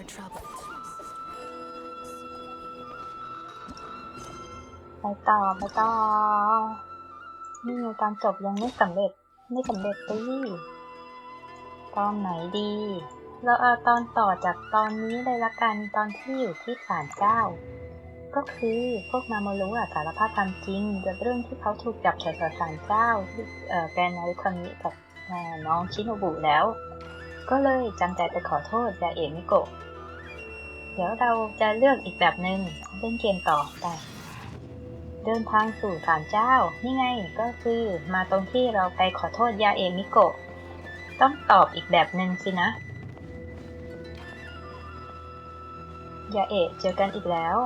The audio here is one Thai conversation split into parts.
our trouble. ไปต่อไปต่อ นี่ไงตอนจบยังไม่สำเร็จ ไม่สำเร็จตีตอนไหนดี เราเอาตอนต่อจากตอนนี้เลยละกันตอนที่อยู่ที่ศาลเจ้า ก็คือพวกมาโมรุอะสารภาพความจริงเกี่ยวกับเรื่องที่เขาถูกจับใส่กับศาลเจ้าที่เอ่อแกนนาริคามิกับน้องชิโนบุแล้ว ก็เลยจำใจไปขอโทษยาเอะมิโกะ เดี๋ยวเราจะเลือกอีกแบบหนึ่งเล่นเกมต่อไปเดินทางสู่ศาลเจ้า นี่ไงก็คือมาตรงที่เราไปขอโทษยาเอมิโกะ ต้องตอบอีกแบบหนึ่งสินะ ยาเอะเจอกันอีกแล้ว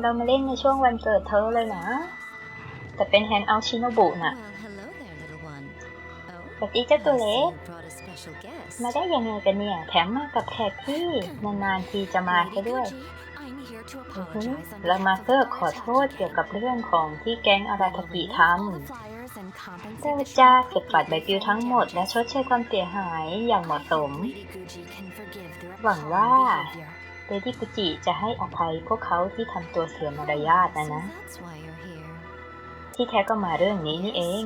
เรามาเล่นในช่วงวันเกิดเธอเลยนะ แต่เป็นแฮนด์เอาชิโนบุน่ะ Well, hello there, little one. Oh, สวัสดีเจ้าตัว I see เล็ก you brought a special guest. มาได้ยังไงกันเนี่ย แถมมากับแขกที่นานๆทีจะมา Lady ซะด้วย Gucci, I'm here to อือฮึ apologize on เรามา behalf of เพื่อ the ขอ Guards โทษเกี่ยวกับเรื่องของที่แก๊งอาราทากิท All the ำ flyers and compensate เจ้า the จะ shop เก็บบัตรใบปลิวทั้งหมด และชดเชยความเสียหายอย่างเหมาะสม Lady Gucci can forgive their หวัง appalling ว่า behavior. เดดี้กุจิจะให้อภัยพวกเขาที่ทำตัวเสียมารยาทนะ So นะ that's why you're here. ที่แท้ก็มาเรื่องนี้นี่เอง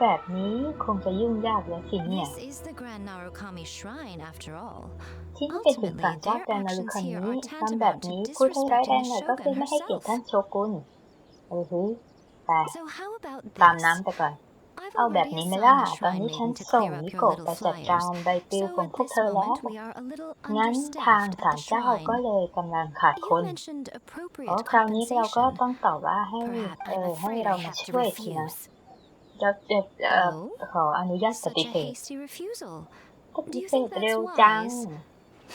That is a tricky situation. แบบนี้คงจะยุ่งยากแล้วสิเนี่ย This is the Grand Narukami Shrine, after all. ที่นี่เป็นถึงศาลเจ้าแกรนารุคันนี้ทำแบบนี้พูดให้ร้ายแรงหน่อยก็คือไม่ให้เกียรติท่านโชกุนเออฮึไป So how about ตาม this? น้ำไปก่อน I've เอาแบบ already นี้ไหม assigned ล่ะ the ตอน shrine นี้ฉัน maiden to ส่ง clear มิ up โกะ your ไป little จัดการ flyers. ใบปลิว So ของ at พวก this เธอแล้ว moment, we are a little งั้นทาง understaffed ศา at ล the เจ้าก็ shrine. เลยกำลังขาดค You น mentioned อ๋อ appropriate คราวนี้เราก็ compensation. ต้องตอบว่าให้ Perhaps เอ I'm อให้ afraid เรา I มา have to ช่วยทีนะ refuse. จะจะเอ่อ Oh? ขออนุญาตป Such ฏิ a เสธ hasty refusal. ปฏิเสธเร็วจัง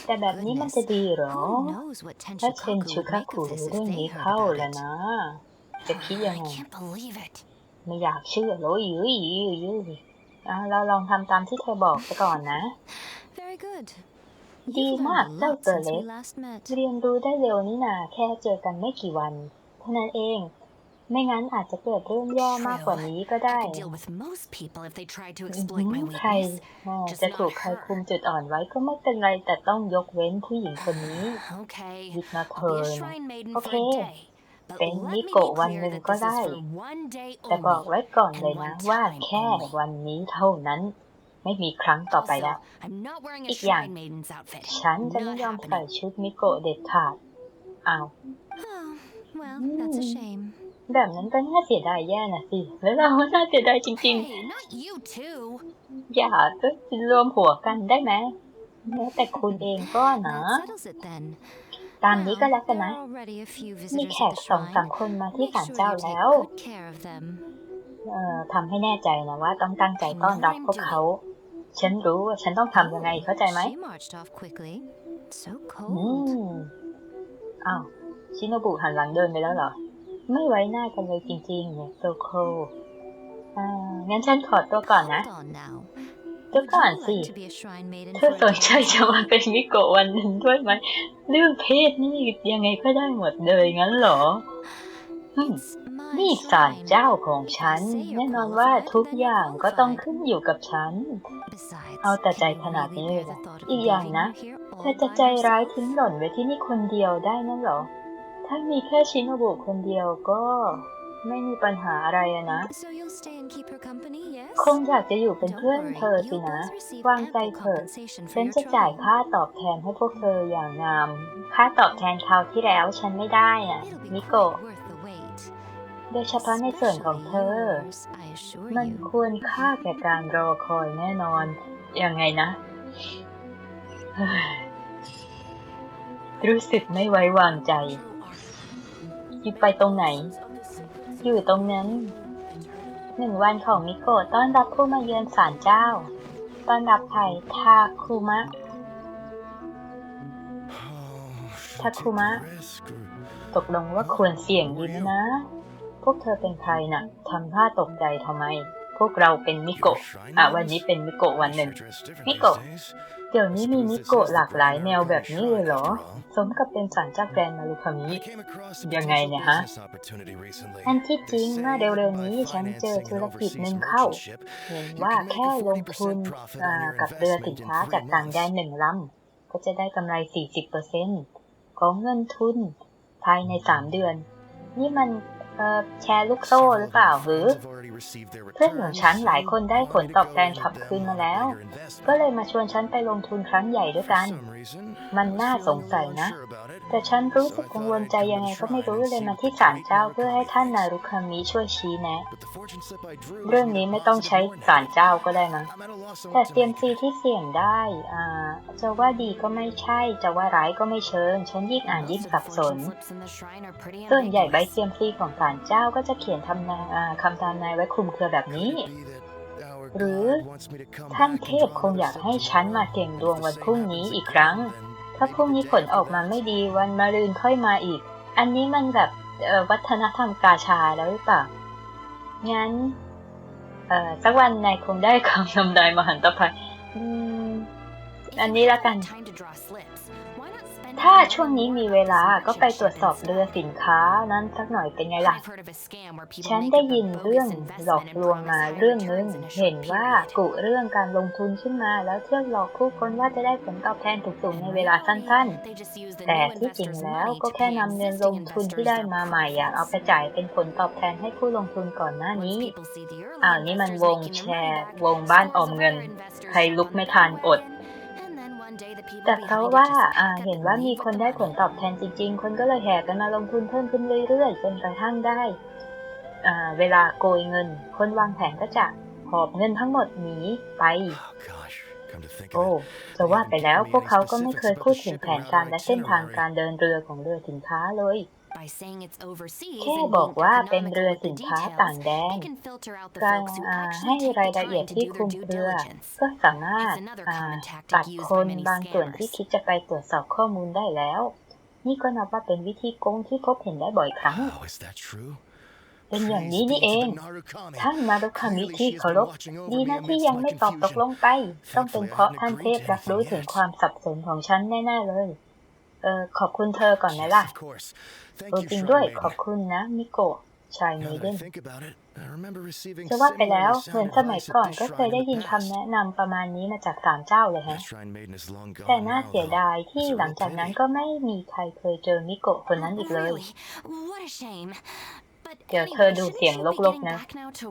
แต่แบบนี้มันจะดีเหรอ Who knows what ถ้าเชน Tenshukaku ชู would คา make คุ of this รู้ if เรื่อง they นี้ heard เข้า about แล้ว it. นะ จะคิดยัง I ไง can't believe it. ไม่อยากเชื่อเลยยื้อยื้อยื้ออะเราลองทำตามที่เธอบอกไปก่อนนะ Very good. ดี You've มาก learned a เจ้า lot ตัว since เล็ we ก last met. เรียนรู้ได้เร็วนี่นาแค่เจอกันไม่กี่วันเท่านั้นเอง ไม่งั้นอาจจะเกิดเรื่องแย่มากกว่านี้ก็ได้ I could deal with most people if they tried to อือ exploit หื my อใคร weakness. แม่ Just จะ not ถูกใคร her. คุมจุดอ่อนไว้ก็ไม่เป็นไรแต่ต้องยกเว้นผู้หญิงคนนี้ Okay. หยิบมาเธ I'll อ be a นะ shrine maiden โอ for เค a day. But เป็น let มิ me โกะ be วัน clear หนึ่ง that ก็ this is ได้ for one day แต่บอก only. ไว้ก่อนเลย and นะ one ว่า time แค่ only. วันนี้เท่านั้น ไม่มีครั้งต่อไปแล้ว Also, I'm not wearing a อีกอย่าง shrine maiden's outfit. ฉันจะไม่ Not ยอมใส่ happening. ชุดมิโกะเด็ดขาดอ้าว Oh, well, that's a shame. แบบนั้นก็น่าเสียดายแย่น่ะสิ แล้วเราก็น่าเสียดายจริง Hey, not you too. ๆอย่าก็รวมหัวกันได้ไหมแม้แต่คุณเองก็นะ That settles it then. ตามนี้ก็ Well, แล้วกัน there นะ are already a few มี visitors แข at ก the สองสาม shrine. คนมาที่ Make ศาล sure เจ้า you take แล้ว good care of them. เอ่อทำให้แน่ใจนะว่าต้องตั้งใจต้อนรับพวกเขา ฉันรู้ว่าฉันต้องทำยังไงเข้าใจไหม She marched off quickly. So อื cold. มอ้าวชิโนบุหันหลังเดินไปแล้วเหรอ ไม่ไว้หน้ากันเลยจริงๆเนี่ยโซโคอ่างั้นฉันขอตัวก่อนนะ Hold on now. เดี๋ยว Would ก่อน you สิ like to be a shrine maiden เธอ for ส a นใจ day? จะมาเป็นมิโกะวันหนึ่งด้วยไหม เรื่องเพศนี่ยังไงก็ได้หมดเลยงั้นเหรออืม It's my นี่ศาล shrine. เจ้าของฉัน แน่นอนว่าทุกอย่างก็ต้องขึ้นอยู่กับฉัน Besides, เอาแต่ใจ can you ขนาด really นี้เลย bear เหร the อ thought of อีกอย่าง leaving นะ her here เธ all อจะ by ใจร้าย yourself? ทิ้งหล่อนไว้ที่นี่คนเดียวได้นั่นเหรอ ถ้ามีแค่ชิโนบุคนเดียวก็ไม่มีปัญหาอะไรอะนะ So you'll stay and keep her company, yes? คงอยากจะอยู่เป็น Don't เพื่อน worry, เธอสิ you'll นะ both receive วางใจ ample เถอะ compensation for ฉัน your จะจ่าย trouble. ค่าตอบแทนให้พวกเธออย่างงาม ค่าตอบแทนคราวที่แล้วฉันไม่ได้อะ It'll มิ be โกะ quite worth the wait. โดยเฉพาะในส่วนของเธอ Especially yours, I assure มัน you. ควรค่าแก่การรอคอยแน่นอน ยังไงนะเฮ้ยรู้สึกไม่ไว้วางใจ อยู่ไปตรงไหน อยู่ตรงนั้น หนึ่งวันของมิโกะต้อนรับผู้มาเยือนศาลเจ้า ต้อนรับใครทาคุมะ ทาคุมะ ตกลงว่าควรเสี่ยงยิ้มนะ พวกเธอเป็นใครน่ะทำท่าตกใจทำไม วกเราเป็นมิโกะอะวันนี้เป็นมิโกะวันหนึ่ง มิโกะ เดี๋ยวนี้มีมิโกะหลากหลายแนวแบบนี้เลยเหรอ สมกับเป็นสันเจ้าแกรนนารุคามิ ยังไงเนี่ยฮะ อันที่จริงเมื่อเร็วๆนี้ฉันเจอธุรกิจหนึ่งเข้า เห็นว่าแค่ลงทุนอ่ากับเรือสินค้าจากต่างแดนหนึ่งลำ ก็จะได้กำไร 40%ของเงินทุนภายใน 3 เดือน นี่มันเอ่อแชร์ลูกโซ่หรือเปล่าหรือ เพื่อนของฉันหลายคนได้ผลตอบแทนขับคืนมาแล้ว ก็เลยมาชวนฉันไปลงทุนครั้งใหญ่ด้วยกัน มันน่าสงสัยนะ แต่ฉันรู้สึกกังวลใจยังไงก็ไม่รู้เลยมาที่ศาลเจ้าเพื่อให้ท่านนารุคามิช่วยชี้แนะ เรื่องนี้ไม่ต้องใช้ศาลเจ้าก็ได้มั้งแต่เซียมซีที่เสี่ยงได้อ่าจะว่าดีก็ไม่ใช่ จะว่าร้ายก็ไม่เชิง ฉันยิ่งอ่านยิ่งสับสนส่วนใหญ่ใบเซียมซีของศาลเจ้าก็จะเขียนทำนายอ่าคำทำนายไว้คลุมเครือแบบนี้ หรือท่านเทพคงอยากให้ฉันมาเสี่ยงดวงวันพรุ่งนี้อีกครั้ง ถ้าพรุ่งนี้ผลออกมาไม่ดีวันมะรืนค่อยมาอีก อันนี้มันแบบเอ่อวัฒนธรรมกาชาแล้วหรือเปล่า งั้นเอ่อสักวันนายคงได้คำนำนายมหันตภัยอืมอันนี้ละกัน ถ้าช่วงนี้มีเวลาก็ไปตรวจสอบเรือสินค้านั้นสักหน่อยเป็นไงล่ะ ฉันได้ยินเรื่องหลอกลวงมาเรื่องนึง เห็นว่ากุเรื่องการลงทุนขึ้นมา แล้วเที่ยวหลอกผู้คนว่าจะได้ผลตอบแทนสูงๆในเวลาสั้นๆ แต่ที่จริงแล้วก็แค่นำเงินลงทุนที่ได้มาใหม่อะเอาไปจ่ายเป็นผลตอบแทนให้ผู้ลงทุนก่อนหน้านี้อ้าวนี่มันวงแชร์ วงบ้านออมเงิน ใครลุกไม่ทันอด แต่เพราะว่าอ่าเห็นว่ามีคนได้ผลตอบแทนจริง ๆ คนก็เลยแห่กันมาลงทุนเพิ่มขึ้นเรื่อยๆ จนกระทั่งได้อ่าเวลาโกยเงิน คนวางแผนก็จะหอบเงินทั้งหมดหนีไปโอ้จะว่าไปแล้วพวกเขาก็ไม่เคยพูดถึงแผนการและเส้นทางการเดินเรือของเรือสินค้าเลย แค่บอกว่าเป็นเรือสินค้าต่างแดนการอ่าให้รายละเอียดที่คลุมเครือก็สามารถอ่าตัดคนบางส่วนที่คิดจะไปตรวจสอบข้อมูลได้แล้ว นี่ก็นับว่าเป็นวิธีโกงที่พบเห็นได้บ่อยครั้งเป็นอย่างนี้นี่เอง ท่านมารุคามิที่เคารพดีนะที่ยังไม่ตอบตกลงไป ต้องเป็นเพราะท่านเทพรับรู้ถึงความสับสนของฉันแน่ ๆ เลย เออขอบคุณเธอก่อนนะล่ะเออจริงด้วยขอบคุณนะมิโกะชายเมเดนจะว่าไปแล้วเหมือนสมัยก่อนก็เคยได้ยินคำแนะนำประมาณนี้มาจากศาลเจ้าเลยฮะ แต่น่าเสียดายที่หลังจากนั้นก็ไม่มีใครเคยเจอมิโกะคนนั้นอีกเลย เดี๋ยวเธอดูเสียงลกๆนะ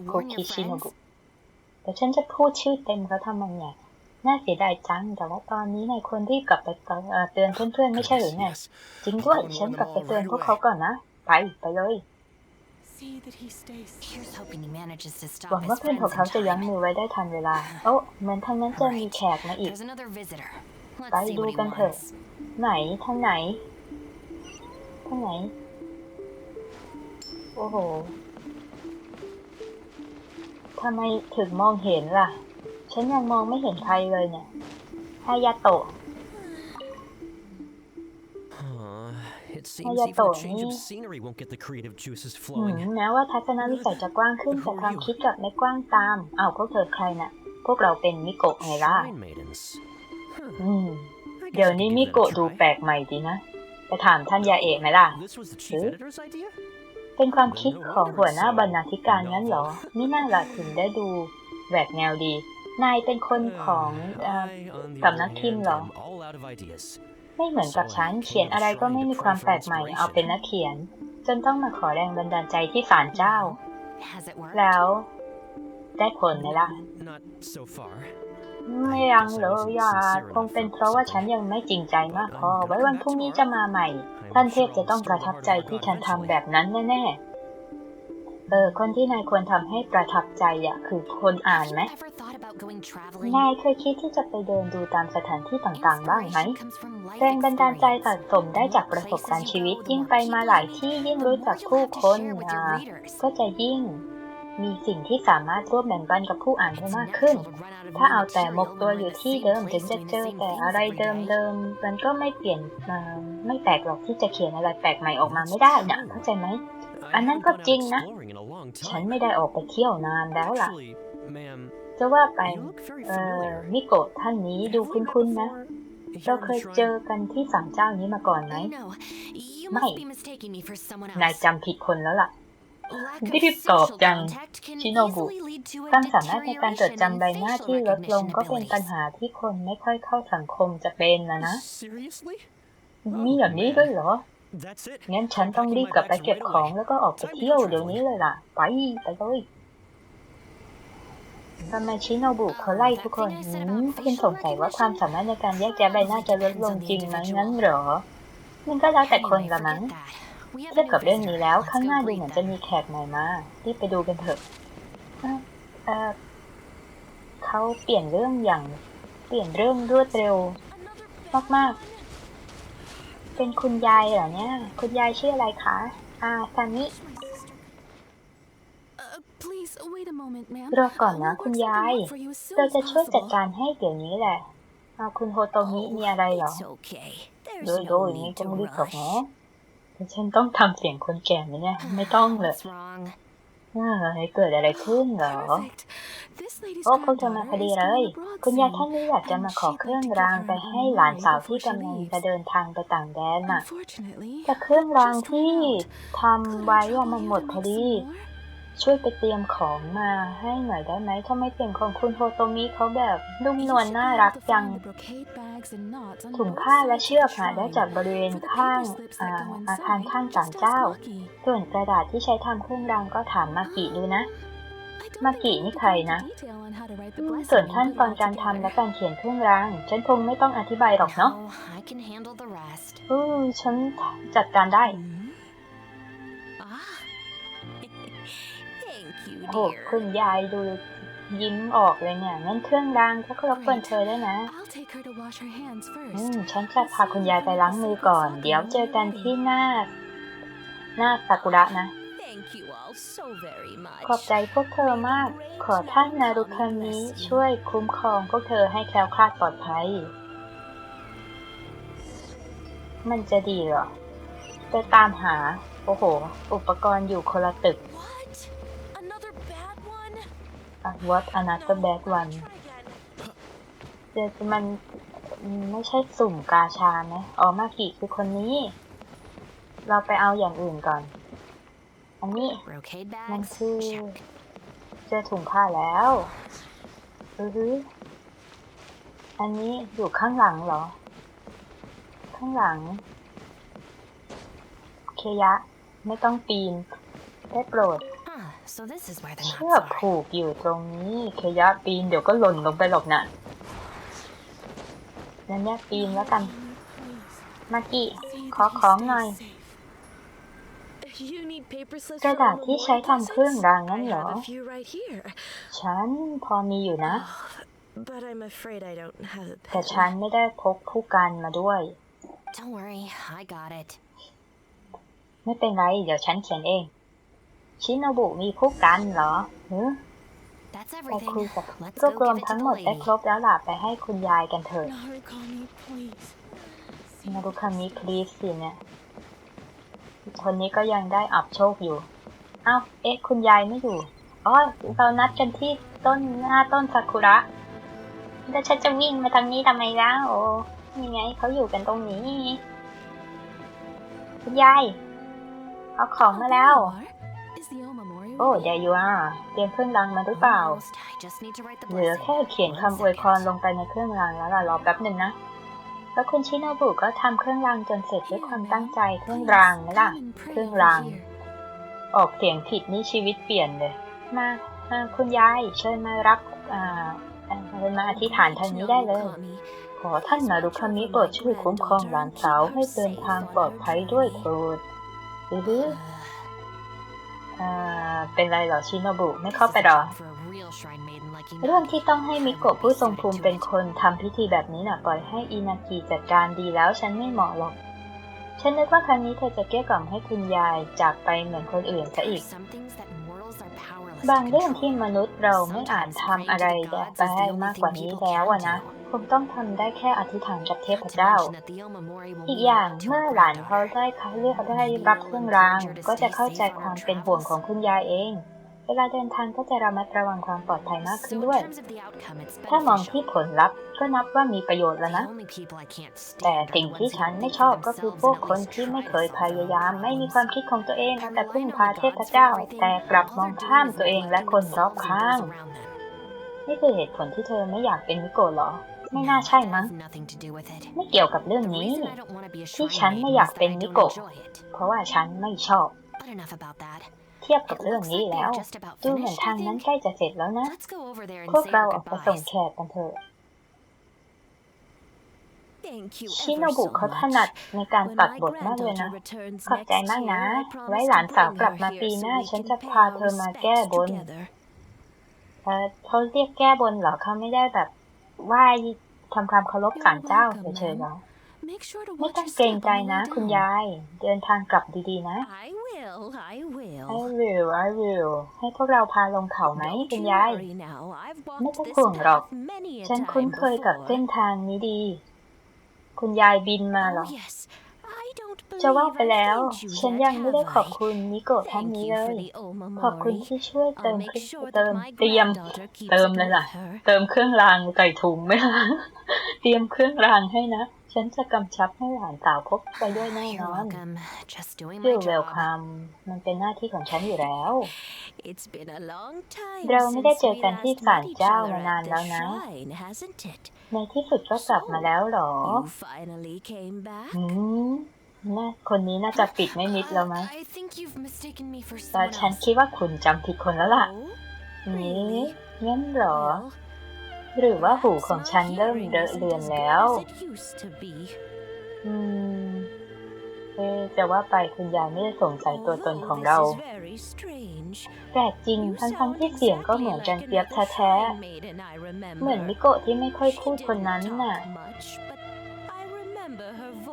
โคคิชิโนบุแต่ฉันจะพูดชื่อเต็มเขาทำไมเนี่ย น่าเสียดายจัง แต่ว่าตอนนี้นายควรรีบกลับไปเอ่อเตือนเพื่อนๆ ไม่ใช่หรือไงจริงด้วยฉันกลับไปเตือนพวกเขาก่อนนะ ไป ไปเลยหวังว่าเพื่อนของเขาจะยั้งมือไว้ได้ทันเวลา โอ้เหมือนทางนั้นจะมีแขกมาอีก ไปดูกันเถอะ ไหนทางไหนทางไหน โอ้โหทำไมถึงมองเห็นล่ะ ฉันยังมองไม่เห็นใครเลยเนี่ยฮายาโตะ It seems even a change of ni- scenery won't get the creative juices หื flowing. มแม้ว่าทัศนวิสัยจะกว้างขึ้นแต่ความคิดกลับไม่กว้างตามอ้าวพวกเธอใครน่ะ พวกเราเป็นมิโกะไงล่ะ Shrine maidens. Huh. อืม I guess เดี๋ยว I นี้ could มิ give that โกะ a ดู try. แปลกใหม่ดีนะไปถามท่านยาเอะไหมล่ะ This was the chief Hmm? editor's idea? เป็นความคิดของหัวหน้าบรรณาธิการงั้นเหรอนี่น่าละถึงได้ดูแหวกแนวดี นายเป็นคนของเอ่อ I, on the สำนัก other พิมพ์ hand, เหรอ am all out of ideas. ไม่เหมือนกับฉัน เขียนอะไรก็ไม่มีความแปลกใหม่ เอาเป็นนักเขียน จนต้องมาขอแรงบันดาลใจที่ศาลเจ้า แล้วได้ผลไหมล่ะ Not so far. ไม่ยังเลยอะคงเป็นเพราะว่าฉันยังไม่จริงใจมากพอ ไว้วันพรุ่งนี้จะมาใหม่ ท่านเทพจะต้องประทับใจที่ฉันทำแบบนั้นแน่ๆเออคนที่นายควรทำให้ประทับใจอะคือคนอ่านไหม นายเคยคิดที่จะไปเดินดูตามสถานที่ต่างๆ บ้างไหม แรงบันดาลใจสะสมได้จากประสบการณ์ชีวิต ยิ่งไปมาหลายที่ยิ่งรู้จักผู้คนอ่าก็จะยิ่งมีสิ่งที่สามารถร่วมแบ่งปันกับผู้อ่านได้มากขึ้น ถ้าเอาแต่หมกตัวอยู่ที่เดิมถึงจะเจอแต่อะไรเดิมๆ มันก็ไม่เปลี่ยนมาไม่แปลกหรอกที่จะเขียนอะไรแปลกใหม่ออกมาไม่ได้นะเข้าใจไหม I And then haven't gone out got Jing na. exploring in a long ฉัน time. ไม่ได้ออกไปเที่ยวนานแล้วล่ะ Actually, จะว่าไป You look very เอ่อ familiar. มิโกะท่านนี้ดู Have we คุ้น met ๆนะ before? เราเคย Here in เจ Shrine? อกันที่ศาลเจ้านี้มาก่อนไหม I know. You Mày. must be mistaking me for someone นาย else. จำผิดคนแล้วล่ะ Lack of รีบตอบ social จัง contact can ชิโนบุ easily lead to a ความสามารถในการจดจำ deterioration ใบ in หน้า facial ที่ลดลง recognition ก็เป็นปัญ abilities. หาที่คนไม่ค่อยเข้าสังคมจะเป็นนะนะ Seriously? มีอย่างนี้ด้วยเหรอ That's it. งั้นฉันต้องรีบกลับไปเก็บของแล้วก็ออกไปเที่ยวเดี๋ยวนี้เลยล่ะ ไปไปเลยทำไมชิโนบุเขาไล่ทุกคนหืมเพียงสงสัยว่าความสามารถในการแยกแยะใบหน้าจะลดลงจริงไหมงั้นเหรอ มันก็แล้วแต่คนละมั้งเทียบกับเรื่องนี้แล้วข้างหน้าดูเหมือนจะมีแขกใหม่มารีบไปดูกันเถอะเอ่อเออเขาเปลี่ยนเรื่องอย่าง เปลี่ยนเรื่องรวดเร็วมากๆ เป็นคุณยายเหรอเนี่ย คุณยายชื่ออะไรคะอาซานิ Uh, please wait a moment, ma'am. รอก่อนนะ We'll คุณ work ยาย something out for you as soon เรา as จะช่วยจัด possible. การให้เดี๋ยวนี้แหละเอาคุณโฮโตมิมีอะไรเหรอ It's okay. โด There's ยโด no ยอย่างนี้ need ก็ to ไม่รีบตก rush. แนะแต่ฉันต้องทำเสียงคนแก่ไหมเนี่ย ไม่ต้องเลย What's wrong? เอ้ยเกิดอะไรขึ้นเหรอ Perfect. This lady's โอ้พวกเธอมาพอ granddaughter ดี is เลย going abroad คุณยาย soon. ท่านนี้อยากจะมาขอเครื่องรางไปให้หลานสาวที่กำลังจะเดินทางไปต่างแดนน่ะ Unfortunately, แต่เครื่องราง just ที่ ran out. ทำไว้อะมันหมดพอดี Could I help you to make some more? ช่วยไปเตรียมของมาให้หน่อยได้ไหมทำไมเสียงของคุณโฮโตมิเขาแบบนุ่มนวล You should น่า be รัก able to จัง find the brocade bags and knots on ถุง both ผ้าและ sides เชือก of the หาได้ shrine. จากบริเวณ For the ข้าง paper slips อ่า that go อาคาร inside, ข้างศาล just ask เจ้า Lucky. ส่วนกระดาษที่ใช้ทำเครื่องรางก็ถามมากิดูนะ I don't มา think กิ I นี่ need ใคร to go นะ into detail on how to write the อืม blessing ส่วน and ขั้น put ต it อน all การทำ together. และการเขียนเครื่องราง ฉันคงไม่ต้องอธิบายหรอกเนาะ No, I can handle the rest. อือฉันจัดการได้ you, โอ้ dear. คุณยายดูยิ้มออกเลยเนี่ยงั้นเครื่องรางก็รบกวนเธอได้วยนะ I'll take her to wash her hands อืม first. ฉันจะพาคุณยายไปล้างมือก่อน เดี๋ยวเจอกันที่หน้า หน้าซากุระนะ Thank you all so very much. ขอบใจพวกเธอมาก ขอท่านนารุคามิช่วยคุ้มครองพวกเธอให้แคล้วคลาดปลอดภัย มันจะดีเหรอ ไปตามหา โอ้โห อุปกรณ์อยู่คนละตึก What? Another bad one? อะ what another bad one Try again. เดี๋ยวมันไม่ใช่สุ่มกาชาไหมอ๋อมากิคือคนนี้ เราไปเอาอย่างอื่นก่อน อันนี้ Brocade มัน bags? คือ Check. เจอถุงผ้าแล้วอือฮึอันนี้อยู่ข้างหลังเหรอ ข้างหลัง เคยะ ไม่ต้องปีน ได้โปรด Huh, so this is where the เชื knots อก are. ผูกอยู่ตรงนี้เคยะปีนเดี๋ยวก็หล่นลงไปหรอกนะนั่นเนี่ยปีนแล้วกัน มากิ See ขอ that ของ he หน่อย stays safe. You need paper slips กระ for ดาษ all ที่ the ใช้ war ทำเครื่อง deposits? รางนั่น I เหรอ have a few right here. ฉันพอมีอยู่นะ But I'm afraid I don't have a แต่ pen. ฉันไม่ได้พกผู้กันมาด้วย Don't worry, I got it. ไม่เป็นไร เดี๋ยวฉันเขียนเอง ชิโนบุมีผู้กันเหรอหือ That's ไปคุย everything. กับ Let's รวบ go รวม give it ทั้ to ง the หมดได้ lady. ครบแล้วล่ะไปให้คุณยายกันเถอะ Narukami, please. นารุคามิคลีสสิเนี่ยคนนี้ก็ยังได้อับโชคอยู่ อ้าว เอ๊ะ คุณยายไม่อยู่ อ๋อ เรานัดกันที่ต้นหน้าต้นซากุระ แล้วฉันจะวิ่งมาทางนี้ทำไมแล้วโอ้นี่ไงเขาอยู่กันตรงนี้ คุณยาย เอาของมาแล้ว อ้ ready? เดี๋ยวอยู่อะเตรียมเครื่องรางมาหรือเปล่า Almost. I just need to write the เหลือ blessing. แค่เขียน One คำอวยพร second. ลงไปในเครื่องรางแล้วล่ะรอแป๊บหนึ่งนะ แล้วคุณชิโนบุก็ทำเครื่องรางจนเสร็จด้วยความตั้งใจเครื่องรางไหมล่ะ Come and pray เครื่อง over ราง here. ออกเสียงผิดนี่ชีวิตเปลี่ยนเลย มาอ่าคุณยายเชิญมารับอ่าอ่าเชิญมาอธิษฐานทางนี้ได้เลย ขอท่านนารุคามิโปรดช่วยคุ้มครองหลานสาวให้เดินทางปลอดภัยด้วยโปรดอือฮึ Uh, อ่า เป็นไรเหรอชิโนบุไม่ this เข้าไป is หรอ a job for a real shrine maiden like you เรื่อง not. ที่ต้องให้มิโกะผู้ทรงภูมิเป็นคนทำพิธีแบบนี้น่ะปล่อยให้อินากิจัดการดีแล้วฉันไม่เหมาะหรอก ฉันนึกว่าครั้งนี้เธอจะเกลี้ยกล่อมให้คุณยายจากไปเหมือนคนอื่นซะ There อี are ก some things that mortals are powerless บาง to เรื่องที่ control. มนุษย์เราไม่อาจทำอะไรได้ไปมากกว่านี้แล้วอะนะ ผมต้องทำได้แค่อธิษฐานกับเทพเจ้า อีกอย่างเมื่อหลานเขาได้คัดเลือกได้รับเครื่องราง ก็จะเข้าใจความเป็นห่วงของคุณยายเอง เวลาเดินทางก็จะระมัดระวังความปลอดภัยมากขึ้นด้วย ถ้ามองที่ผลลัพธ์ก็นับว่ามีประโยชน์แล้วนะ แต่สิ่งที่ฉันไม่ชอบก็คือพวกคนที่ไม่เคยพยายาม ไม่มีความคิดของตัวเองแต่พึ่งพาเทพเจ้า แต่กลับมองข้ามตัวเองและคนรอบข้างนี่คือเหตุผลที่เธอไม่อยากเป็นนิโกะหรอ ไม่น่าใช่มั้ง ไม่เกี่ยวกับเรื่องนี้ ที่ฉันไม่อยากเป็นนิโกะเพราะว่าฉันไม่ชอบ เทียบกับเรื่องนี้แล้ว ดูเหมือนทางนั้นใกล้จะเสร็จแล้วนะ พวกเราออกไปส่งแขกกันเถอะชิโนบุเขาถนัดในการตัดบทมากเลยนะ ขอบใจมากนะ ไว้หลานสาวกลับมาปีหน้า ฉันจะพาเธอมาแก้บนเขาเรียกแก้บนเหรอเขาไม่ได้แบบ ไหว้ทำความเคารพศาลเจ้าเฉยๆเนะไม่ต้องเกรงใจนะ คุณยาย เดินทางกลับดีๆนะ I will I will I will ให้พวกเราพาลงเขาไหมคุณยาย ไม่ต้องห่วงหรอก ฉันคุ้นเคยกับเส้นทางนี้ดี คุณยายบินมาหรอ จะว่าไปแล้ว ฉันยังไม่ได้ขอบคุณนิโกะท่านนี้เลย ขอบคุณที่ช่วยเติมเครื่องเติมเตรียมเติมเลยล่ะ เติมเครื่องรางใส่ถุงไม่ล่ะเตรียมเครื่องรางให้นะ ฉันจะกำชับให้หลานสาวพบไปด้วยแน่นอนดูเวลคัมมันเป็นหน้าที่ของฉันอยู่แล้ว เราไม่ได้เจอกันที่ศาลเจ้ามานานแล้วนะ ในที่สุดก็กลับมาแล้วหรอ อืม น่าคนนี้น่าจะปิดไม่มิดแล้วไหมแต่ฉันคิดว่าคุณจำผิดคนแล้วล่ะ นี่งั้นเหรอ หรือว่าหูของฉันเริ่มเดอะเลือนแล้ว อืมเอจะว่าไปคุณยายไม่ได้สงสัยตัวตนของเรา แปลกจริงทั้งทั้ที่เสียงก็เหมือนจังเปียบแท้ๆ เหมือนมิโกะที่ไม่ค่อยพูดคนนั้นน่ะ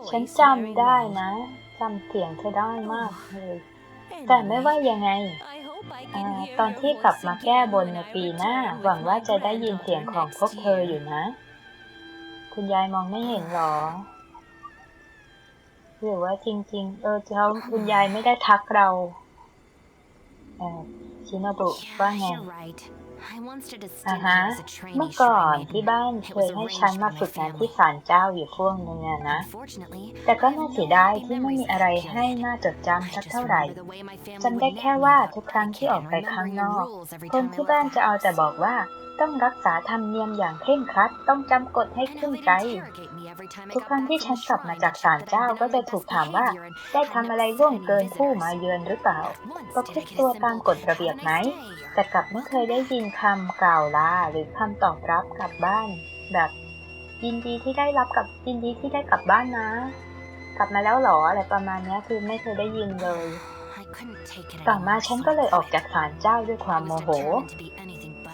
ฉันจำได้นะจำเสียงเธอได้มากเลย แต่ไม่ว่ายังไงอตอนที่กลับมาแก้บนในปีหน้า หวังว่าจะได้ยินเสียงของพวกเธออยู่นะ คุณยายมองไม่เห็นหรอ หรือว่าจริง ๆ เออเขาคุณยายไม่ได้ทักเราเออชินาบุว่าไง อ่าฮะเมื่อก่อนที่บ้านเคยให้ฉันมาฝึกงานที่ศาลเจ้าอยู่ช่วงนึงนะ แต่ก็น่าเสียดายที่ไม่มีอะไรให้น่าจดจำสักเท่าไหร่จำได้แค่ว่าทุกครั้งที่ออกไปข้างนอก คนที่บ้านจะเอาแต่บอกว่า ต้องรักษาธรรมเนียมอย่างเคร่งครัด ต้องจำกฎให้เคร่งใจ ทุกครั้งที่ฉันกลับมาจากศาลเจ้าก็จะถูกถามว่า ได้ทำอะไรร่วงเกินผู้มาเยือนหรือเปล่าปกติตัวตามกฎระเบียบไหม แต่กลับไม่เคยได้ยินคำกล่าวลาหรือคำตอบรับกลับบ้าน แบบยินดีที่ได้รับกับยินดีที่ได้กลับบ้านนะ กลับมาแล้วหรออะไรประมาณนี้คือไม่เคยได้ยินเลย ต่อมาฉันก็เลยออกจากศาลเจ้าด้วยความโมโห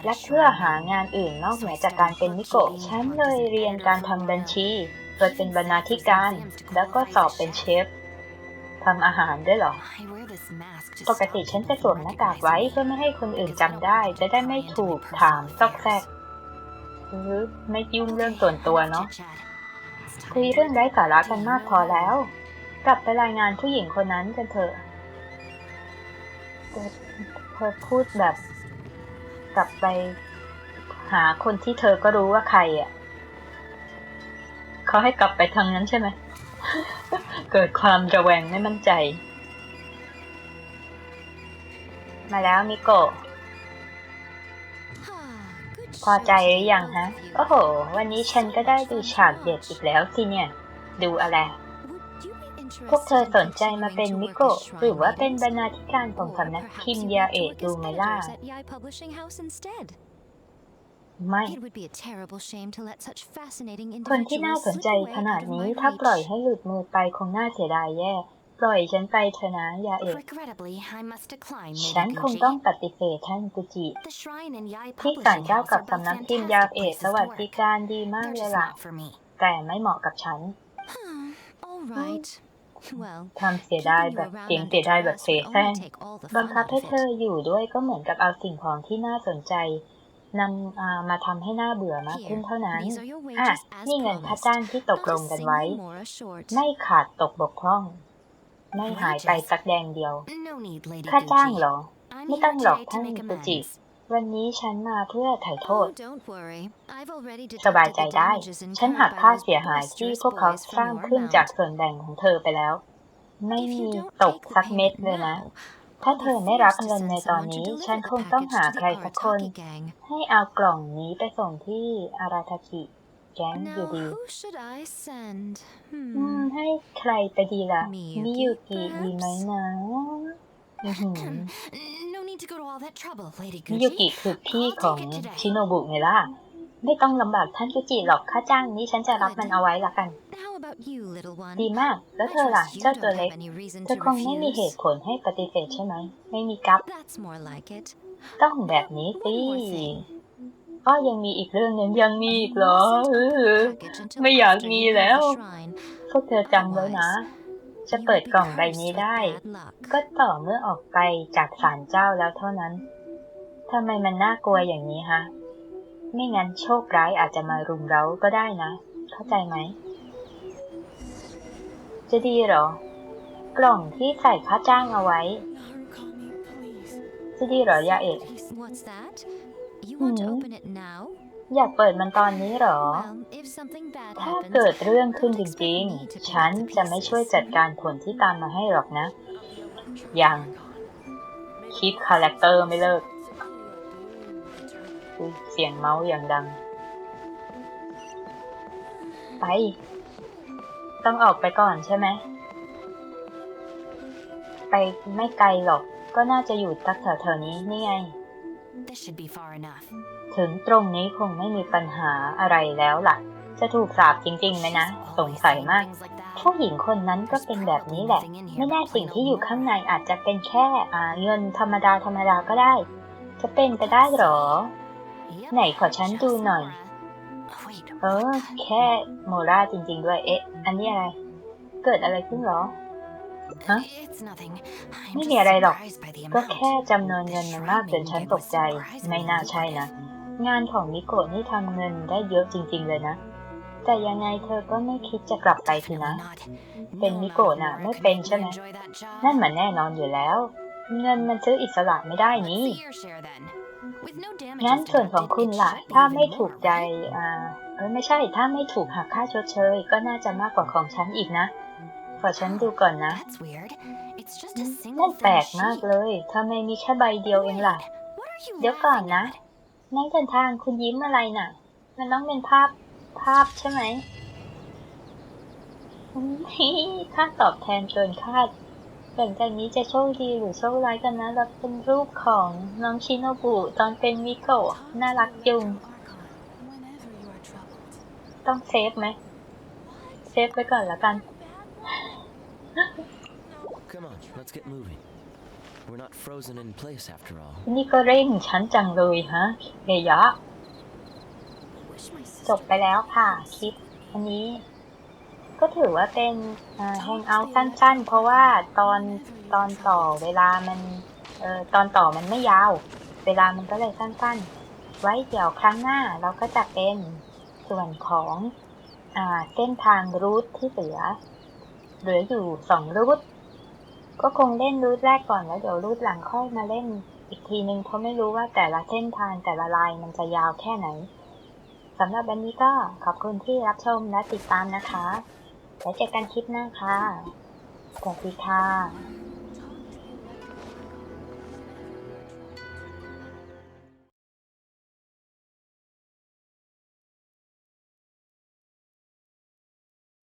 และเพื่อหางานอื่นนอกเหนือจากการเป็นนิโกะฉันเลยเรียนการทำบัญชีโดยเป็นบรรณาธิการ แล้วก็สอบเป็นเชฟทำอาหารด้วยหรอ ปกติฉันจะสวมหน้ากากไว้เพื่อไม่ให้คนอื่นจำได้ จะได้ไม่ถูกถามซอกแซกหรือไม่ยุ่งเรื่องส่วนตัวเนาะคุยเรื่องได้สาระกันมากพอแล้ว กลับไปรายงานผู้หญิงคนนั้นกันเถอะเธอพูดแบบ กลับไปหาคนที่เธอก็รู้ว่าใครอะเขาให้กลับไปทางนั้นใช่ไหม เกิดความระแวงไม่มั่นใจ มาแล้วมิโกะพอใจหรือยังฮะ โอ้โห วันนี้ฉันก็ได้ดูฉากเด็ดอีกแล้วสิเนี่ย ดูอะไร พวกเธอสนใจมาเป็นมิโกะหรือว่าเป็นบรรณาธิการของสำนักพิมพ์ยาเอะดูไหมล่ะ ไม่ คนที่น่าสนใจขนาดนี้ถ้าปล่อยให้หลุดมือไปคงน่าเสียดายแย่ ปล่อยฉันไปเถอะนะยาเอะฉันคงต้องปฏิเสธท่านกุจิ ที่สานเจ้ากับสำนักพิมพ์ยาเอะสวัสดิการดีมากเลยล่ะ แต่ไม่เหมาะกับฉัน Right. ความเสียดายแบบเสียงเสียดายแบบเสแสร้งบังคับให้เธออยู่ด้วยก็เหมือนกับเอาสิ่งของที่น่าสนใจนำมาทำให้หน้าเบื่อมากขึ้นเท่านั้น อะ นี่เงินค่าจ้างที่ตกลงกันไว้ ไม่ขาดตกบกพร่อง ไม่หายไปสักแดงเดียว ค่าจ้างเหรอ ไม่ต้องหรอกท่านตุจิ วันนี้ฉันมาเพื่อไถ่โทษ Oh, don't worry. I've already สบาย deducted ใจ the ได้ damages ฉัน incurred หัก by ค่า those เสียหายที่ boisterous พวกเขา boys สร้าง from your ขึ้นจาก amount. ส่วนแบ่งของเธอไปแล้ว ไม่ If มี you don't ตก take the สักเม็ด payment เลยนะ now, ถ้า I'll เธ be อไม่รับ forced to เงิน send ในตอน someone to นี้ deliver ฉัน the คงต้อง package หา to ใคร the สักคน Arataki gang. ให้เอากล่องนี้ไปส่งที่อาราทากิแก๊งอยู่ Now, ดี who should I send? อืม Hmm. ให้ใครไปดีล่ะ Miyuki, มิยุกิดีไหม perhaps? นะอื้อหือ No need to go to all that trouble, Lady มิยุกิ Gucci. คือพี่ของชิโนบุไงล่ะ ไม่ต้องลำบากท่านกุจิหรอกค่าจ้างนี้ฉันจะรับมันเอาไว้ละกัน How about you, little one? ดีมาก แล้ว I เธอล่ะ trust you เจ้าตัว don't เล็ก have any reason เธอ to คงไม่มีเห refuse. ตุผลให้ปฏิเสธใช่ไหม ไม่มีกับ That's more like it. ต้องแบบนี้สิ One more thing. ก็ยังมีอีกเรื่องหนึงยังมีอีกเหรอ Mustn't เอ open อ the package until ไม่อยาก after มี you leave แล้ว the shrine. พวกเธอจำไว้นะ จะ You เปิด will be กล่องใบ cursed นี้ with ได้ bad luck. ก็ต่อเมื่อออกไปจากศาลเจ้าแล้วเท่านั้นทำไมมันน่ากลัวอย่างนี้ฮะ ไม่งั้นโชคร้ายอาจจะมารุมเร้าก็ได้นะ เข้าใจไหม จะดีเหรอ กล่องที่ใส่ค่าจ้างเอาไว้ จะดีเหรอยาเอก What's that? You want to Hmm. open it now? อยากเปิดมันตอนนี้เหรอ Well, if something bad ถ้า happens, เกิดเรื่องขึ้น don't จ expect ริง me to ๆ pick ฉัน up the จะไม่ช่วย pieces. จัดการผลที่ตามมาให้หรอกนะ ยังคีปคาแรคเตอร์ไม่เลิกอุ๊ยเสียงเมาส์อย่างดัง ไป ต้องออกไปก่อนใช่ไหม ไปไม่ไกลหรอก ก็น่าจะอยู่ตักแถวๆนี้นี่ไง This should be far enough. ถึงตรงนี้คงไม่มีปัญหาอะไรแล้วล่ะ จะถูกสาบจริงๆไหมนะ สงสัยมาก ผู้หญิงคนนั้นก็เป็นแบบนี้แหละ ไม่แน่สิ่งที่อยู่ข้างในอาจจะเป็นแค่อ่าเงินธรรมดาธรรมดาก็ได้ จะเป็นไปได้หรอ Yep, ไหนขอฉันดูหน่อย just Laura. Wait, เออ แค่โมราจริง ๆ ด้วย เอ๊ะ อันนี้อะไร เกิดอะไรขึ้นหรอ ฮะ It's nothing. I'm ไม่ just มีอะไรหรอก surprised by the ก็ amount. แค่จำนวนเงินมันมากจนฉันตกใจ ไม่น่าใช่นะ งานของมิโกะนี่ทำเงินได้เยอะจริง ๆ เลยนะ แต่ยังไงเธอก็ไม่คิดจะกลับไปทีนะ Definitely not. เป็น No มิ amount โกะ of น่ะ Nora ไม่ could เป็น make ใช่ you ไหม enjoy that job. นั่นมันแน่นอนอยู่แล้ว เงินมันซื้ออิสระไม่ได้ What's นี่ your share then? With no damages งั้นส่วนของคุณ deducted, it ล่ะ should be ถ้า even ไม่ถูก more, ใจ right? อ่า เออไม่ใช่ ถ้าไม่ถูกหักค่าชดเชย ก็น่าจะมากกว่าของฉันอีกนะ ขอฉันดูก่อนนะ That's weird. It's just a นั่ single นแปล thin กมาก sheet. เลยทำไมมีแค่ใบเดียวเองล่ะ What are you เดี๋ยวก่อน laughing นะ at? นั่นเดินทางคุณยิ้มอะไรน่ะ มันต้องเป็นภาพภาพใช่ไหมอืมค่าตอบแทนเกินคาดหลังจากนี้จะโชคดีหรือโชคร้ายกันนะแล้วเป็นรูปของน้องชิโนบุตอนเป็นมิโกะน่ารักจุง ต้องเซฟไหม เซฟไว้ก่อนแล้วกัน Come on, let's get moving. We're not frozen in place after all. นี่ก็เร่งฉันจังเลยฮะเยะ จบไปแล้วค่ะ คลิปอันนี้ ก็ถือว่าเป็นแฮงเอาท์สั้นๆ เพราะว่าตอนตอนต่อเวลามันเอ่อตอนต่อมันไม่ยาว เวลามันก็เลยสั้นๆ ไว้เดี๋ยวครั้งหน้าเราก็จะเป็นส่วนของอ่าเส้นทางรูทที่เหลือ เหลืออยู่สองรูท ก็คงเล่นรูทแรกก่อนแล้วเดี๋ยวรูทหลังค่อยมาเล่นอีกทีนึงเพราะไม่รู้ว่าแต่ละเส้นทางแต่ละลายมันจะยาวแค่ไหนสำหรับวันนี้ก็ขอบคุณที่รับชมและติดตามนะคะ แล้วเจอกันคลิปหน้าค่ะ สวัสดีค่ะ